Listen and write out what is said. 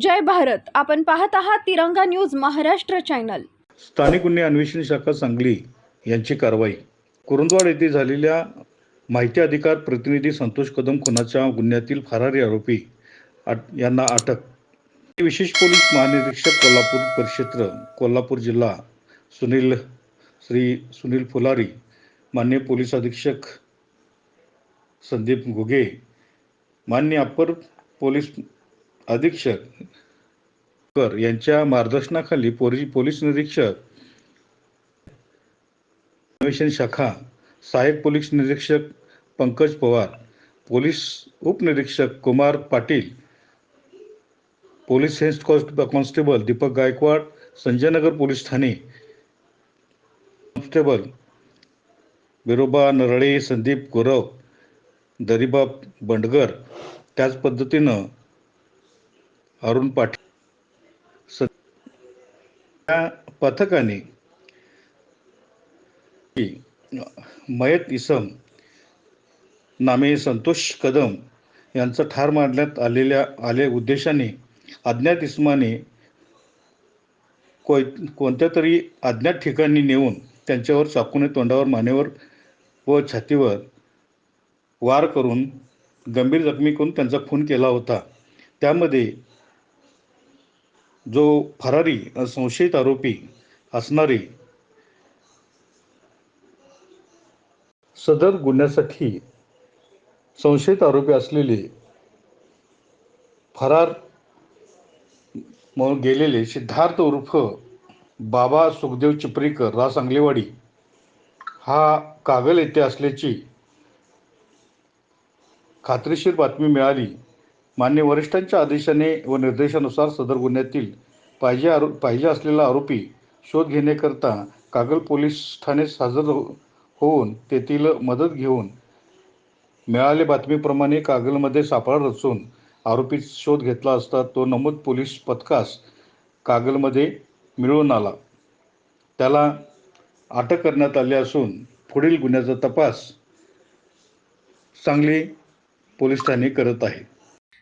जय भारत. आपण पाहत आहात तिरंगा न्यूज महाराष्ट्र चॅनल. स्थानिक गुन्हे अन्वेषण शाखा सांगली यांची कारवाई. कुरुंदवाड येथे झालेल्या माहिती अधिकार प्रतिनिधी संतोष कदम खुनाच्या गुन्ह्यातील फरारी आरोपी अट- यांना अटक. विशेष पोलीस महानिरीक्षक कोल्हापूर परिक्षेत्र कोल्हापूर जिल्हा सुनील श्री सुनील फुलारी मान्य पोलीस अधीक्षक संदीप घुगे मान्य अप्पर पोलीस अधीक्षक कर यांच्या मार्गदर्शनाखाली पोलीस निरीक्षक शाखा सहाय्यक पोलीस निरीक्षक पंकज पवार पोलीस उपनिरीक्षक Kumar Patil police head constable Deepak Gaikwad Sanjaynagar police Thane constable Biroba Narale Sandeep Gurav Dariba Bandgar त्याच पद्धतीनं अरुण पाटील पथकाने मयत इसम नामे संतोष कदम यांचं ठार मारण्यात आलेल्या आले उद्देशाने अज्ञात इसमाने कोय कोणत्या तरी अज्ञात ठिकाणी नेऊन त्यांच्यावर चाकूने तोंडावर मानेवर व छातीवर वार करून गंभीर जखमी करून त्यांचा खून केला होता. त्यामध्ये जो फरारी संशयित आरोपी असणारे सदर गुन्ह्यासाठी संशयित आरोपी असलेले फरार म्हणून गेलेले सिद्धार्थ उर्फ बाबा सुखदेव चिपरीकर रा सांगलेवाडी हा कागल येथे असल्याची खात्रीशीर बातमी मिळाली. मान्य वरिष्ठांच्या आदेशाने व निर्देशानुसार सदर गुन्ह्यातील पाहिजे आरो पाहिजे असलेला आरोपी शोध घेण्याकरता कागल पोलीस ठाणे हजर हो-, होऊन तेथील मदत घेऊन मिळाले बातमीप्रमाणे कागलमध्ये सापळा रचून आरोपी शोध घेतला असता तो नमूद पोलीस पथकास कागलमध्ये मिळून आला. त्याला अटक करण्यात आली असून पुढील गुन्ह्याचा तपास सांगली पोलीस ठाणे करत आहे.